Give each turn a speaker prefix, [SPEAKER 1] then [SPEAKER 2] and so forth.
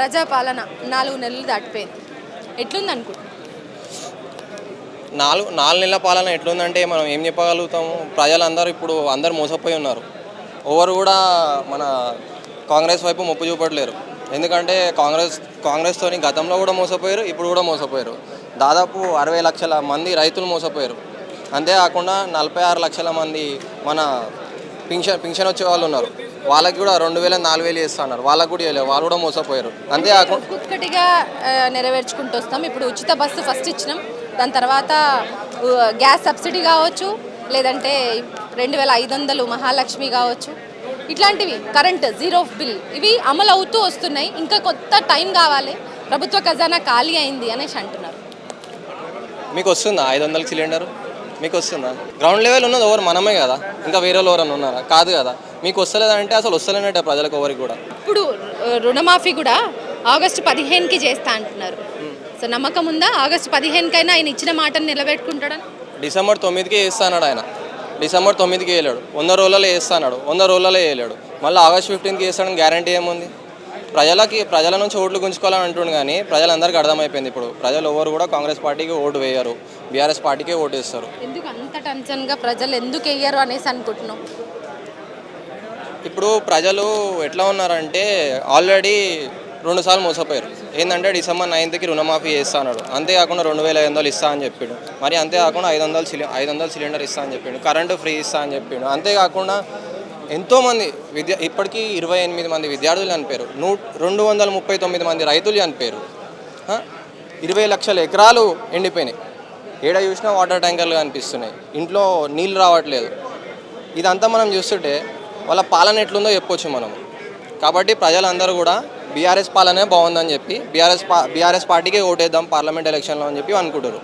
[SPEAKER 1] ప్రజాపాలన నాలుగు నెలలు దాటిపోయింది. ఎట్లుంది అనుకుంటున్నాను
[SPEAKER 2] నాలుగు నాలుగు నెలల పాలన ఎట్లుందంటే మనం ఏం చెప్పగలుగుతాము? ప్రజలందరూ ఇప్పుడు అందరు మోసపోయి ఉన్నారు. ఎవరు కూడా మన కాంగ్రెస్ వైపు మొప్పు చూపట్లేరు. ఎందుకంటే కాంగ్రెస్ కాంగ్రెస్తోని గతంలో కూడా మోసపోయారు ఇప్పుడు కూడా మోసపోయారు. దాదాపు అరవై లక్షల మంది రైతులు మోసపోయారు. అంతేకాకుండా నలభై ఆరు లక్షల మంది మన పింఛన్ పింఛన్ వచ్చే వాళ్ళు ఉన్నారు. వాళ్ళకి కూడా రెండు వేల నాలుగు వేలు ఇస్తున్నారు వాళ్ళకి కూడా ఇవ్వలేదు. వాళ్ళు కూడా మోసపోయారు. అంతేకాకుండా
[SPEAKER 1] ఒక్కొక్కటిగా నెరవేర్చుకుంటూ వస్తాం. ఇప్పుడు ఉచిత బస్సు ఫస్ట్ ఇచ్చినాం. దాని తర్వాత గ్యాస్ సబ్సిడీ కావచ్చు లేదంటే రెండు వేల ఐదు వందలు మహాలక్ష్మి కావచ్చు. ఇట్లాంటివి కరెంట్ జీరో బిల్ ఇవి అమలు అవుతూ వస్తున్నాయి. ఇంకా కొత్త టైం కావాలి. ప్రభుత్వ ఖజానా ఖాళీ అయింది అనేసి అంటున్నారు.
[SPEAKER 2] మీకు వస్తుందా? ఐదు వందల సిలిండర్? మీకు వస్తుందా గ్రౌండ్ లెవెల్ ఉన్నది ఎవరు మనమే కదా. ఇంకా వేరే వాళ్ళు ఎవరన్నా ఉన్నారా? కాదు కదా. మీకు వస్తలేదంటే అసలు వస్తలేనట్టే ప్రజలకు ఎవరికి కూడా.
[SPEAKER 1] ఇప్పుడు రుణమాఫీ కూడా ఆగస్టు పదిహేనుకి చేస్తా అంటున్నారు. సో నమ్మకం ఉందా? ఆగస్టు పదిహేనుకైనా ఆయన ఇచ్చిన మాటను నిలబెట్టుకుంటాడని?
[SPEAKER 2] డిసెంబర్ తొమ్మిదికి వేస్తాడు ఆయన. డిసెంబర్ తొమ్మిదికి వేయలేడు. వంద రోజులలో వేస్తాడు వంద రోజులలో వేయలేడు. మళ్ళీ ఆగస్ట్ ఫిఫ్టీన్కి వేస్తాడని గ్యారంటీ ఏముంది? ప్రజలకి ప్రజల నుంచి ఓట్లు గుంజుకోవాలని అంటుండు కానీ ప్రజలందరికీ అర్థమైపోయింది ఇప్పుడు. ప్రజలు ఎవరు కూడా కాంగ్రెస్ పార్టీకి ఓటు వేయరు. బీఆర్ఎస్ పార్టీకే ఓటు వేస్తారు.
[SPEAKER 1] ఎందుకు అంత టెన్షన్గా ప్రజలు ఎందుకు వెయ్యరు అనేసి అనుకుంటున్నాం
[SPEAKER 2] ఇప్పుడు ప్రజలు ఎట్లా ఉన్నారంటే ఆల్రెడీ రెండు సార్లు మోసపోయారు. ఏంటంటే డిసెంబర్ నైన్త్కి రుణమాఫీ చేస్తా అన్నాడు. అంతేకాకుండా రెండు వేల ఐదు వందలు ఇస్తా అని చెప్పిండు. మరి అంతేకాకుండా ఐదు వందలు సిలి ఐదు వందల సిలిండర్ ఇస్తా అని చెప్పిండు. కరెంటు ఫ్రీ ఇస్తా అని చెప్పిండు. అంతేకాకుండా ఎంతోమంది విద్య ఇప్పటికీ ఇరవై ఎనిమిది మంది విద్యార్థులు చనిపోయారు నూ రెండు వందల ముప్పై తొమ్మిది మంది రైతులు చనిపోయారు ఇరవై లక్షల ఎకరాలు ఎండిపోయినాయి. ఏడ చూసినా వాటర్ ట్యాంకర్లు కనిపిస్తున్నాయి. ఇంట్లో నీళ్ళు రావట్లేదు. ఇదంతా మనం చూస్తుంటే వాళ్ళ పాలన ఎట్లుందో చెప్పొచ్చు మనం. కాబట్టి ప్రజలందరూ కూడా బీఆర్ఎస్ పాలనే బాగుందని చెప్పి బీఆర్ఎస్ పా బీఆర్ఎస్ పార్టీకే ఓటేద్దాం పార్లమెంట్ ఎలక్షన్లో అని చెప్పి అనుకుంటారు